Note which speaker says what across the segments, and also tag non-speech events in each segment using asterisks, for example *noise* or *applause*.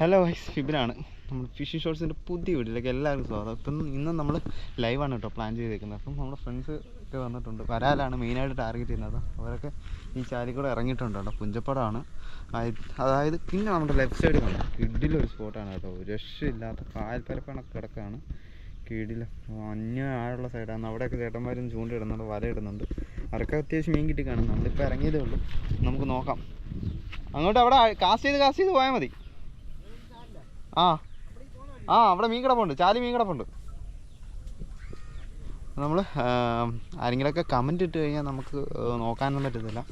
Speaker 1: Hello guys ഫിബിനാണ്. നമ്മൾ phishing ഷോട്ട്സിന്റെ പുതിയ വീട്ടിലേക്ക് എല്ലാവർക്കും സ്വാഗതം. ഇപ്പം ഇന്ന് നമ്മൾ ലൈവാണ് കേട്ടോ പ്ലാൻ ചെയ്തേക്കുന്നത് അപ്പം നമ്മുടെ ഫ്രണ്ട്സ് ഒക്കെ വന്നിട്ടുണ്ട്. വരാലാണ് മെയിനായിട്ട് ടാർഗറ്റ് ചെയ്യുന്നത്. അവരൊക്കെ ഈ ചാലിൽ കൂടെ ഇറങ്ങിയിട്ടുണ്ട് കേട്ടോ. പുഞ്ചപ്പടമാണ് അതായത് പിന്നെ നമ്മുടെ ലെഫ്റ്റ് സൈഡിൽ കണ്ടോ? കിഡിലൊരു സ്പോട്ടാണ് കേട്ടോ. രക്ഷയില്ലാത്ത കാൽപ്പരപ്പണക്ക് കിടക്കുകയാണ് കീടില്ല അന്യ ആഴുള്ള സൈഡാണ് അവിടെയൊക്കെ ചേട്ടന്മാരും ചൂണ്ടിടുന്നുണ്ട് വല ഇടുന്നുണ്ട് അവർക്ക് അത്യാവശ്യം മീൻ കിട്ടി കാണും നമ്മളിപ്പോൾ ഇറങ്ങിയതേ ഉള്ളൂ. നമുക്ക് നോക്കാം. അങ്ങോട്ട് അവിടെ കാസ്റ്റ് ചെയ്ത് കാസ്റ്റ് ചെയ്ത് പോയാൽ മതി. ആ. ആ അവിടെ മീൻ കിടപ്പുണ്ട്. ചാലി മീൻ കിടപ്പുണ്ട്. നമ്മൾ ആരെങ്കിലുമൊക്കെ കമന്റ് ഇട്ട് കഴിഞ്ഞാൽ നമുക്ക് നോക്കാനൊന്നും പറ്റത്തില്ല.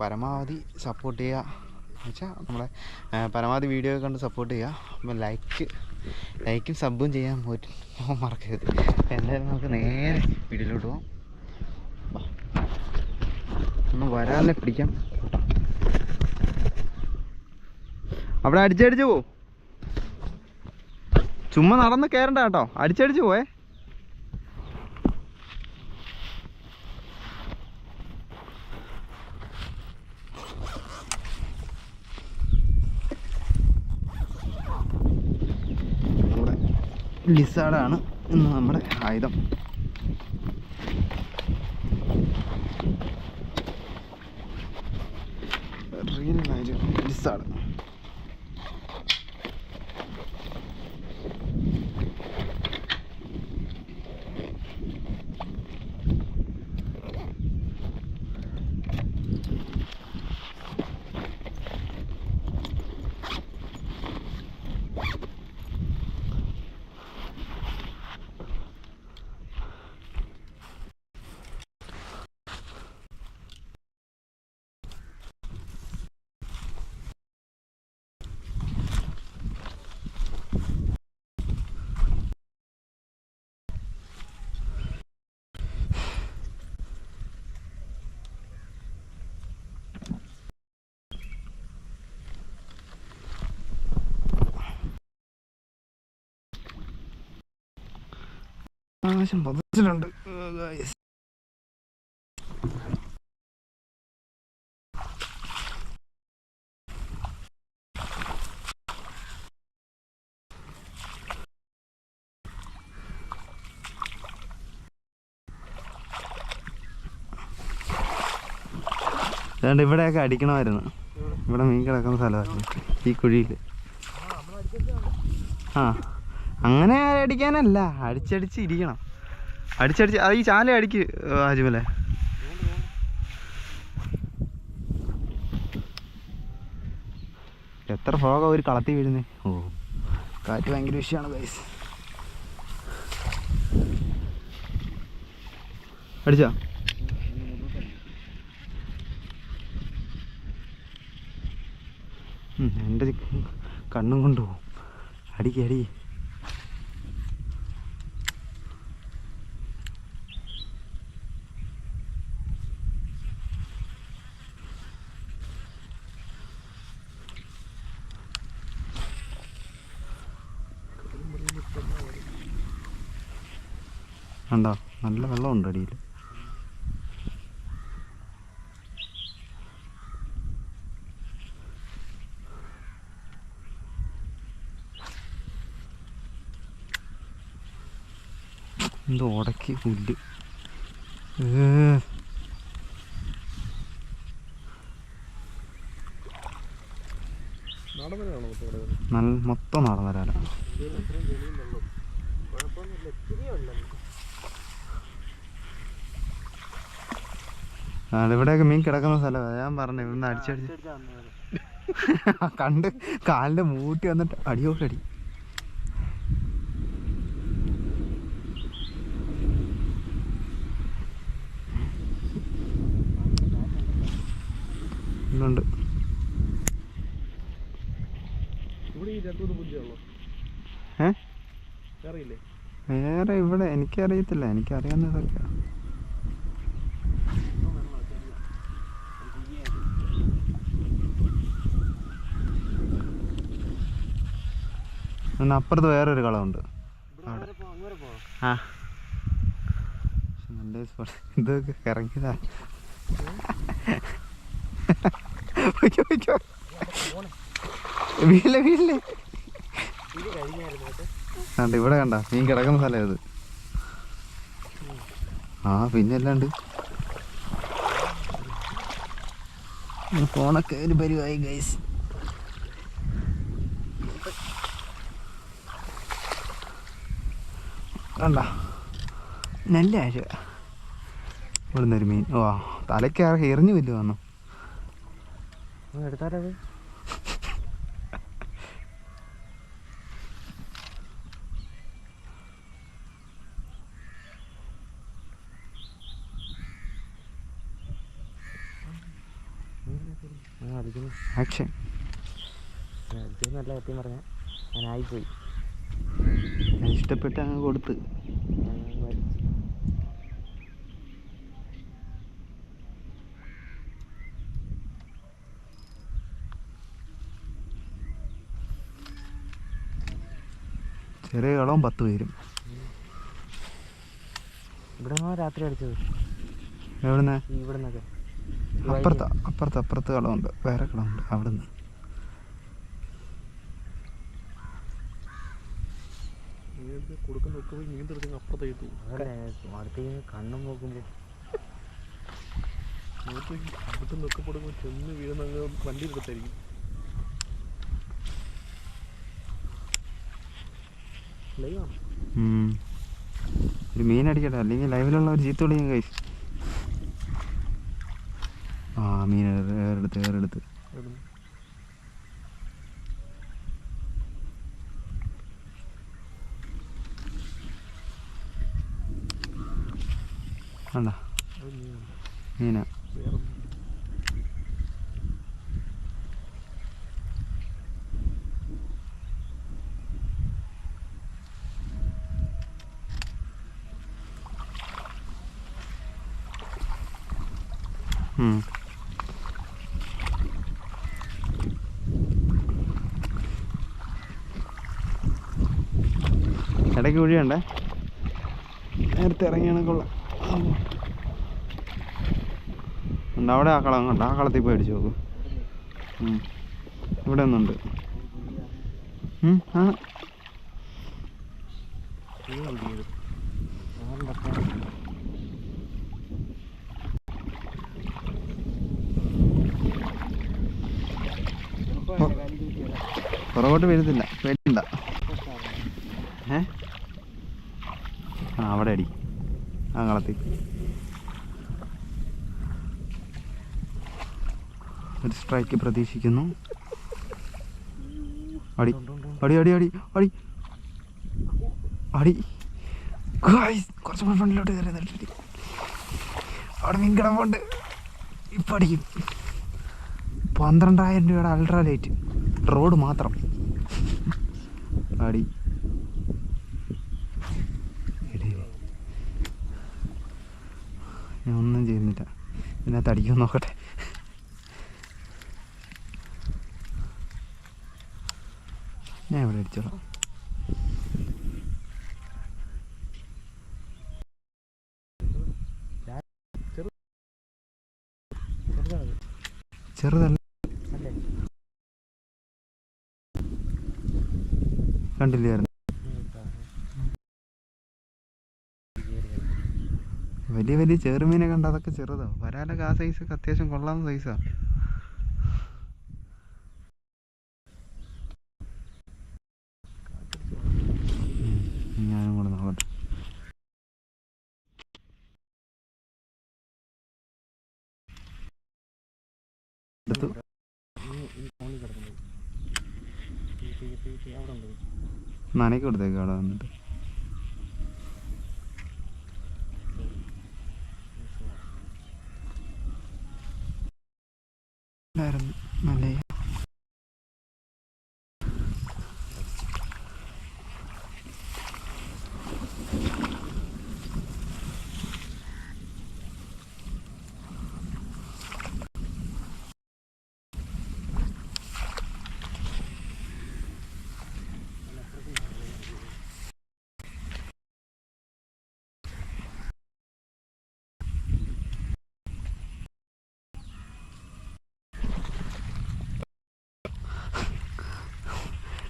Speaker 1: പരമാവധി സപ്പോർട്ട് ചെയ്യുക വെച്ചാൽ നമ്മളെ പരമാവധി വീഡിയോ കണ്ട് സപ്പോർട്ട് ചെയ്യുക ലൈക്ക് ലൈക്കും സബും ചെയ്യാൻ പോയിട്ട് മറക്കരുത്. എന്തായാലും നമുക്ക് നേരെ വീഡിയോയിലോട്ട് പോകാം ഒന്ന് വരാനെ പിടിക്കാം. അവിടെ അടിച്ചടിച്ച് പോ. ചുമ്മാ നടന്ന് കയറണ്ട കേട്ടോ. അടിച്ചടിച്ച് പോയെ. ാണ് ഇന്ന് നമ്മുടെ ആയുധം. റിയൽ ആവശ്യം പതിച്ചിട്ടുണ്ട് ഇവിടെയൊക്കെ അടിക്കണമായിരുന്നു. ഇവിടെ മീൻ കിടക്കുന്ന സ്ഥലമായിരുന്നു. ഈ കുഴിയിൽ ആ. അങ്ങനെ അടിക്കാനല്ല. അടിച്ചടിച്ച് ഇരിക്കണം. അടിച്ചടിച്ച് ഈ ചാല അടിക്ക് ആജുമലെ എത്ര ഫോഗ ഒരു കളത്തി വീഴുന്നേ? ഓ കാറ്റ് ഭയങ്കര വിഷയമാണ് ഗൈസ് അടിച്ചോ? എന്റെ കണ്ണും കൊണ്ടുപോകും. അടിക്ക് അടി കണ്ടോ? നല്ല വെള്ളമുണ്ട് അടിയിൽ. എന്തോ ഉടക്കി പുല്ല്. നല്ല മൊത്തം വരാല ഇവിടെയൊക്കെ മീൻ കിടക്കുന്ന സ്ഥലമാണ് ഞാൻ പറഞ്ഞു ഇവിടുന്ന് അടിച്ചടിച്ച് *laughs* കണ്ട് കാലിന്റെ മൂട്ടി വന്നിട്ട് അടിയോട്ടടി ഉണ്ട് ഏ? വേറെ ഇവിടെ എനിക്കറിയത്തില്ല. എനിക്കറിയാവുന്ന എന്നാ അപ്പുറത്ത് വേറൊരു കളമുണ്ട് അവിടെ. ആ. ഇതൊക്കെ ഇറങ്ങിയതാ. വീട്ടിലെ വീട്ടിലെ. കണ്ട ഇവിടെ കണ്ട. മീൻ കിടക്കുന്ന സ്ഥലം ഇത്. ആ പിന്നെ അല്ലാണ്ട്. ഫോണൊക്കെ ഒരു പരിവായി ഗൈസ് കണ്ട. നല്ല ആശ ഇവിടുന്ന് ഒരു മീൻ. ഓ തലയ്ക്ക് എറിഞ്ഞു വല്ലു വന്നു
Speaker 2: എടുത്താലത്
Speaker 1: ആക്ഷൻ
Speaker 2: നല്ല സത്യം പറഞ്ഞാൽ ഞാൻ ആയിപ്പോയി
Speaker 1: ഇഷ്ടപ്പെട്ട് അങ്ങ് കൊടുത്ത്. ചെറിയ കളവും പത്ത് പേരും.
Speaker 2: ഇവിടെ രാത്രി അടിച്ചത്?
Speaker 1: എവിടുന്ന്?
Speaker 2: ഇവിടുന്നൊക്കെ.
Speaker 1: അപ്പുറത്ത് അപ്പുറത്ത് അപ്പുറത്ത് കളമുണ്ട് വേറെ കളമുണ്ട് അവിടുന്ന്.
Speaker 2: കൊടുക്കുന്ന ഒക്കെ പോയി മീൻ തെടുക്കുന്ന അപ്പുറത്തേക്ക്
Speaker 3: അടുത്തേക്ക് കണ്ണും നോക്കുമ്പോൾ
Speaker 2: അവിടുത്തെ നൊക്കപ്പെടുമ്പോൾ ചെന്ന് വീഴുന്ന അങ്ങ് വണ്ടി എടുത്തായിരിക്കും ലൈവാണ്
Speaker 1: ഉം. ഒരു മീൻ അടിക്കട്ടെ. അല്ലെങ്കിൽ ലൈവിലുള്ള ഒരു ചീത്ത വിളിക്കും കൈസ് ആ മീൻ ഏറെടുത്ത് ഏറെടുത്ത്
Speaker 2: മീനാണ്.
Speaker 1: മീന. ഇടയ്ക്ക് കുഴിയുണ്ടേ? നേരത്തെ ഇറങ്ങിയാണെങ്കിൽ കൊള്ളാം. ഉണ്ട് അവിടെ ആ കളം കണ്ട ആ കളത്തിൽ പോയി അടിച്ചു നോക്കും. ഇവിടെ ഒന്നുണ്ട്. പുറകോട്ട് വരുന്നില്ല പേടിണ്ട ഏ? ആ അവിടെ അടി. ആ ഒരു സ്ട്രൈക്ക് പ്രതീക്ഷിക്കുന്നു. അടി അടി അടി അടി അടി. അടി. കുറച്ച് ഫ്രണ്ടിലോട്ട് കയറി നിന്നിട്ട് അവിടെ മീൻ കിടപ്പുണ്ട്. ഇപ്പം അടിക്കും. പന്ത്രണ്ടായിരം രൂപയുടെ അൾട്രാ ലൈറ്റ് റോഡ് മാത്രം. അടി. ഞാൻ ഒന്നും ചെയ്യുന്നില്ല. ഇതിനകത്ത് അടിക്കാൻ നോക്കട്ടെ. ഞാൻ ഇവിടെ അടിച്ചോളാം ചെറുതല്ല. കണ്ടില്ലായിരുന്നു വലിയ വലിയ ചെറുമീനെ കണ്ട അതൊക്കെ ചെറുതാ. വരാലൊക്കെ ആ സൈസൊക്കെ അത്യാവശ്യം കൊള്ളാവുന്ന സൈസാ ഞാനും നനയ്ക്ക് കൊടുത്തേക്ക് അവിടെ വന്നിട്ട്.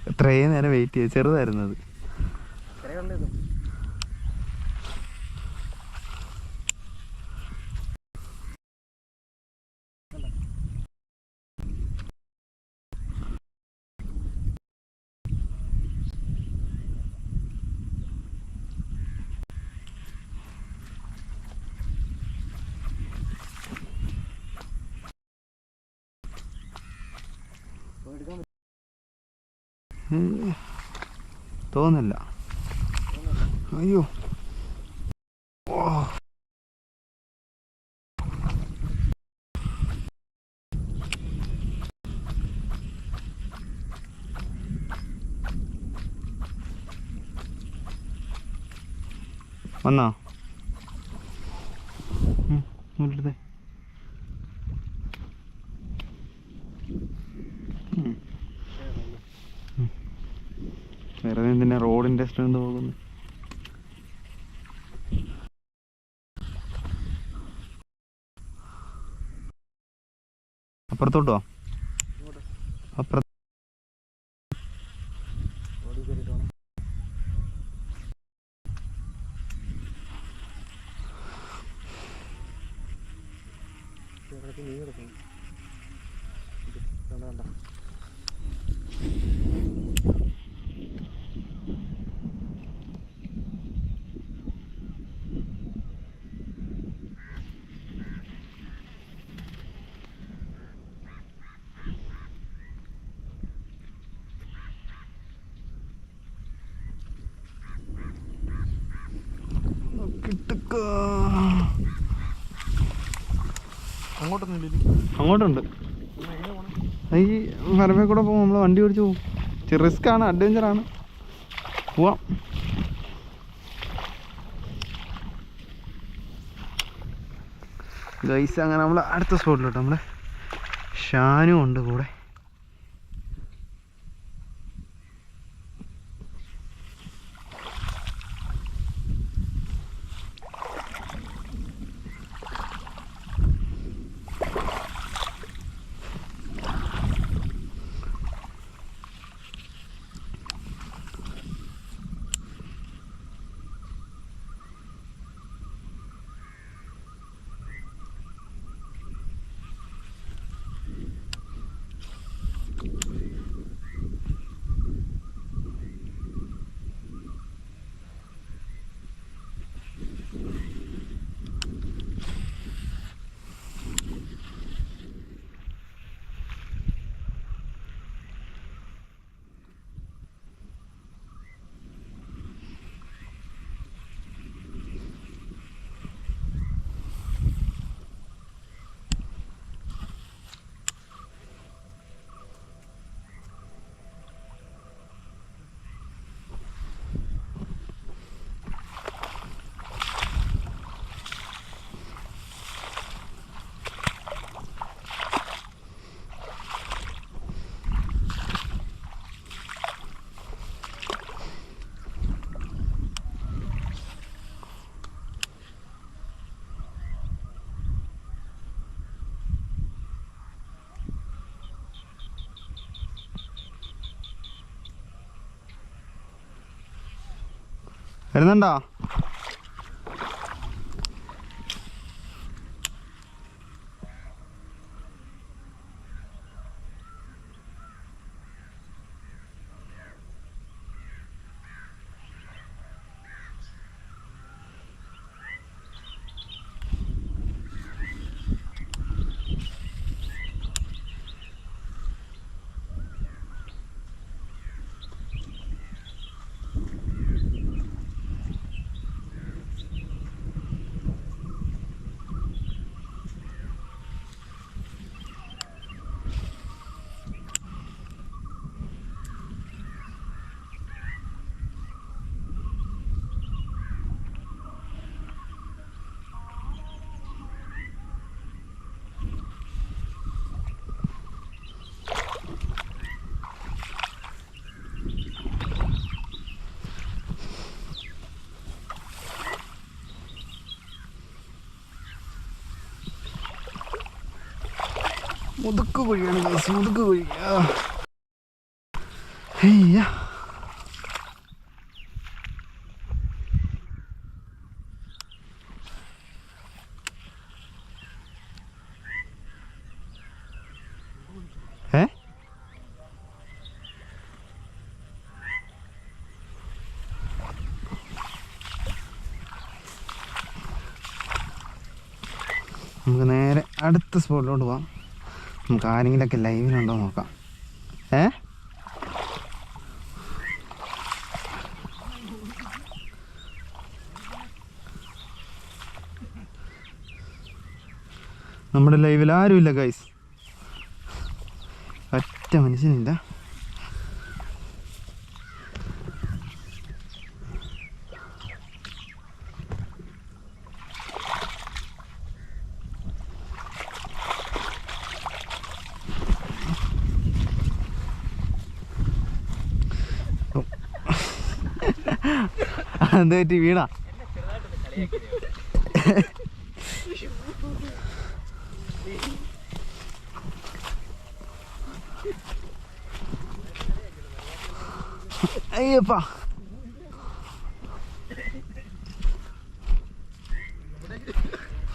Speaker 1: ഇത്രയും നേരം വെയിറ്റ് ചെയ്ത് ചെറുതായിരുന്നു അത്
Speaker 2: ചെറിയുള്ളത്
Speaker 1: ഉം. തോന്നില്ല. അയ്യോ. വന്നോ? ഉം, ഇങ്ങോട്ടെടുത്തേ. ഉം. വെറുതെ സ്റ്റാൻഡ് പോകുന്നു അപ്പുറത്തോട്ടോ? അപ്പുറ
Speaker 2: ഓടി കയറിയിട്ട് വേണം ഇവിടേക്ക് നീ കിടക്കുന്നു ഇത് കണ്ട കണ്ട?
Speaker 1: അങ്ങോട്ടുണ്ട്. ഈ വരവേ കൂടെ പോകും നമ്മൾ വണ്ടി ഓടിച്ചു പോകും. റിസ്ക് ആണ് അഡ്വഞ്ചർ ആണ്. പോവാം. ഗൈസ് അങ്ങനെ നമ്മൾ അടുത്ത സ്പോട്ടിലോട്ട് നമ്മുടെ ഷാനും ഉണ്ട് കൂടെ. വരുന്നുണ്ടോ? മുതുക്ക് കുഴിയാണ് ഗൈസ് മുതുക്ക് കുഴി. നമുക്ക് നേരെ അടുത്ത സ്പോട്ടിലോട്ട് പോവാം. നമുക്ക് ആരെങ്കിലൊക്കെ ലൈവിലുണ്ടോ നോക്കാം. ഏ? നമ്മുടെ ലൈവിൽ ആരുമില്ല ഗൈസ് ഒറ്റ മനുഷ്യനില്ല. എന്ത് പറ്റി വീണ. അയ്യപ്പാ.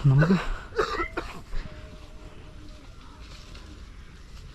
Speaker 1: നമുക്ക്